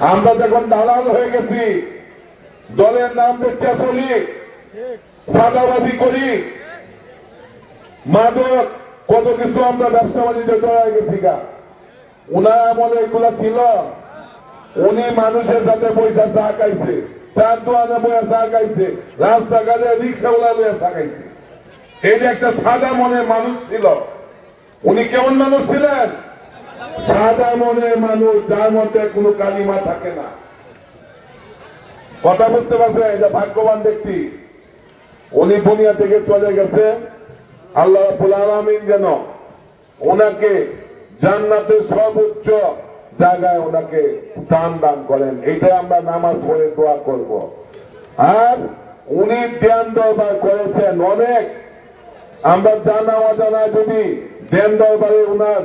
আমরা যখন দালাল হয়ে গেছি, দলের নাম দেখতে চলি, চাঁদাবাজি করি। মাদক, কত কিছু আমরা ব্যবসা বাণিজ্য করা গেছি গা। উনার আমলে এগুলা ছিল। উনি মানুষের সাথে পয়সা চা খাইছে চার দোয়ানে বইয়া চা খাইছে, রাস্তাঘাটে রিক্সা ওলা বইয়া চা খাইছে। এই যে একটা সাদা মনের মানুষ ছিল। উনি কেমন মানুষ ছিলেন? সাদা মনের মানুষ, যার মধ্যে কোনো কালিমা থাকে না। কথা বুঝতে পারছেন? এটা ভাগ্যবান ব্যক্তি, উনি দুনিয়া থেকে চলে গেছে। আল্লাহ আলামিন যেন ওনাকে জান্নাতের সর্বোচ্চ জায়গায় ওনাকে স্থান দান করেন। এইটা আমরা নামাজ পড়ে দোয়া করব। আর উনি ধ্যান দরবার করেছেন অনেক। আমরা জানা অজানা যদি ধ্যান দরবারে ওনার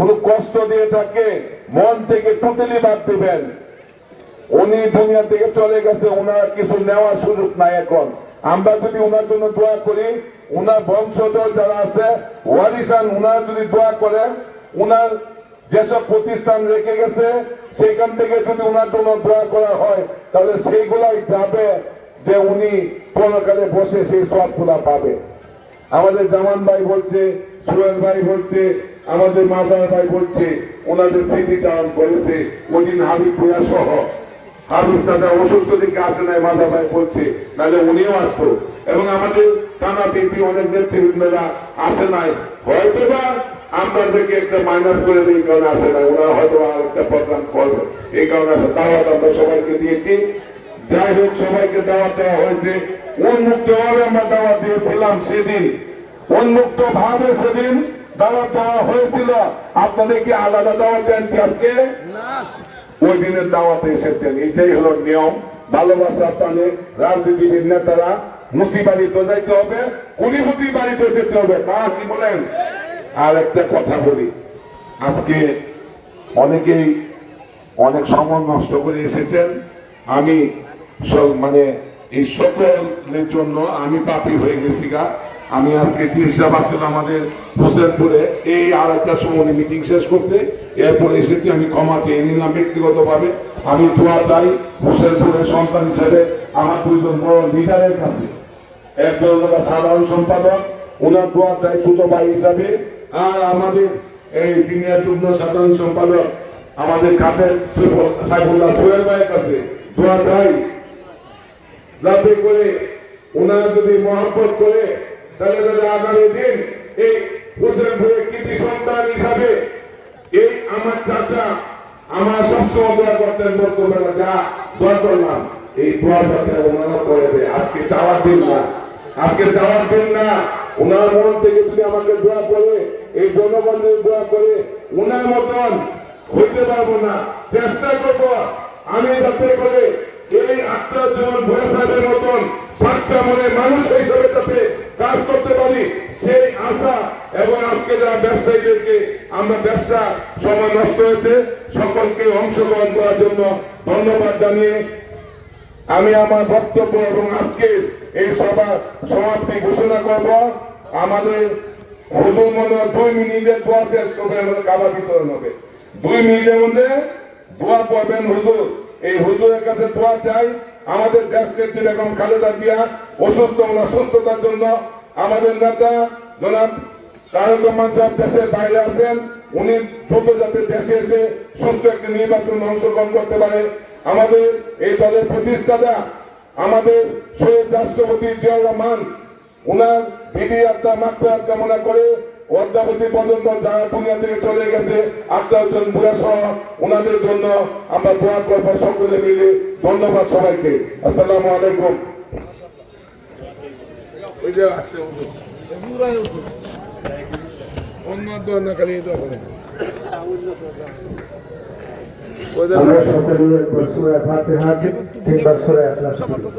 কোনো কষ্ট দিয়ে থাকে মন থেকে টোটালি বাদ দিবেন। উনি দুনিয়া থেকে চলে গেছে ওনার কিছু নেওয়ার সুযোগ নাই এখন। আমরা যদি ওনার জন্য দোয়া করি ওনার বংশধর যারা আছে, ওয়ারিসান ওনার যদি দোয়া করে ওনার যেসব প্রতিষ্ঠান রেখে গেছে, সেখান থেকে যদি ওনার জন্য দোয়া করা হয়, তাহলে সেইগুলাই যাবে যে উনি পরকালে বসে সেই সবগুলা পাবে। আমাদের জামান ভাই বলছে সুরেন ভাই বলছে আমাদের মাদার ভাই বলছে, ওনাদের স্মৃতিচারণ করেছে ওই দিন হাবিব ভুয়া সহ। হাবিব সাদা ওষুধ দিকে আসে নাই মাদা ভাই বলছে, নাহলে উনিও আসতো। এবং আমাদের থানা পিপি অনেক নেতৃবৃন্দরা আসে নাই। হয়তো বা আমাদেরকে একটা মাইনাস করে এই কারণে আসে নাই। ওনারা হয়তো আর একটা প্রোগ্রাম করবে। এই কারণে আসে দাওয়াত আমরা সবাইকে দিয়েছি। যাই হোক, সবাইকে দাওয়াত দেওয়া হয়েছে। উন্মুক্ত ভাবে আমরা দাওয়াত দিয়েছিলাম সেদিন। উন্মুক্ত ভাবে সেদিন দাওয়াত দেওয়া হয়েছিল। আপনাদের কি আলাদা দাওয়াত দেনছি আজকে? ওই দিনের দাওয়াতে এসেছেন। এটাই হলো নিয়ম। ভালোবাসা টানে রাজনীতিবিদ নেতারা মুসি বাড়িতে যাইতে হবে কুলিপুতি বাড়িতে যেতে হবে। না কি বলেন? আর একটা কথা বলি। আজকে অনেকেই অনেক সময় নষ্ট করে এসেছেন। আমি মানে এই সকলের জন্য আমি পাপি হয়ে গেছি গা। আমি আজকে তিরিশাব আসলে আমাদের হোসেনপুরে এই আড়াইটার সময় মিটিং শেষ করতে, এরপর এসেছি, আমি ক্ষমা চেয়ে নিলাম ব্যক্তিগতভাবে। আমি দোয়া চাই হোসেনপুরের সন্তান হিসেবে আমার দুইজন বড় লিডারের কাছে। একজন সাধারণ সম্পাদক, ওনার দোয়া চাই ছোট ভাই হিসাবে। আর আমাদের এই সিনিয়র যুগ্ম সাধারণ সম্পাদক, আমাদের কাপের সাইফুল্লাহ সোহেল ভাইয়ের কাছে দোয়া চাই। যাতে করে ওনার যদি মহব্বত করে তাহলে তাহলে আগামী দিন এই হোসেনপুরের কৃতি সন্তান হিসাবে এই আমার চাচা আমার সবসময় দোয়া করতেন বক্তব্য যা, দোয়া করলাম। এই দোয়া যাতে ওনারা করে দেয়। আজকে চাওয়ার দিন না। আজকে চাওয়ার দিন না। ওনার মন থেকে যদি আমাকে দোয়া করে, এই জনগণের দোয়া করে, ওনার মতন হইতে পারব না। চেষ্টা করব আমি যাতে করে এই আত্মা যেমন ভোয়া সাহেবের মতন সাচ্চা মনে মানুষ হিসেবে যাতে কাজ করতে পারি সেই আশা এবং আজকে যারা ব্যবসায়ীদেরকে আমরা ব্যবসা সময় নষ্ট হয়েছে। সকলকে অংশগ্রহণ করার জন্য ধন্যবাদ জানিয়ে আমি আমার বক্তব্য এবং আজকে এই সভা সমাপ্তি ঘোষণা করব। আমাদের হুজুর মনে দুই মিনিটের দোয়া শেষ করবে আমাদের খাবার বিতরণ হবে। দুই মিনিটের মধ্যে দোয়া পড়বেন হুজুর। এই হুজুরের কাছে দোয়া চাই। আমাদের দেশ নেত্রী বেগম খালেদা জিয়া অসুস্থ ওনার সুস্থতার জন্য আমাদের নেতা জনাব তারেক রহমান সাহেব দেশের বাইরে আছেন, উনি দ্রুত যাতে দেশে এসে সুস্থ একটি নির্বাচন অংশগ্রহণ করতে পারে। আমাদের এই দলের প্রতিষ্ঠাতা, আমাদের রাষ্ট্রপতি জিয়াউর রহমান, উনার বিধি আত্মা মাত্রা কামনা করে অদ্যাবধি পর্যন্ত যারা দুনিয়া থেকে চলে গেছে। আত্মাজন বুড়া সহ ওনাদের জন্য আমরা দোয়া করব সকলে মিলে। ধন্যবাদ সবাইকে। আসসালামু আলাইকুম। ওই যে আসছে অন্য দোয়া না খালি করেন ওই যে আমরা একবার সুরা ফাতিহা পড়ি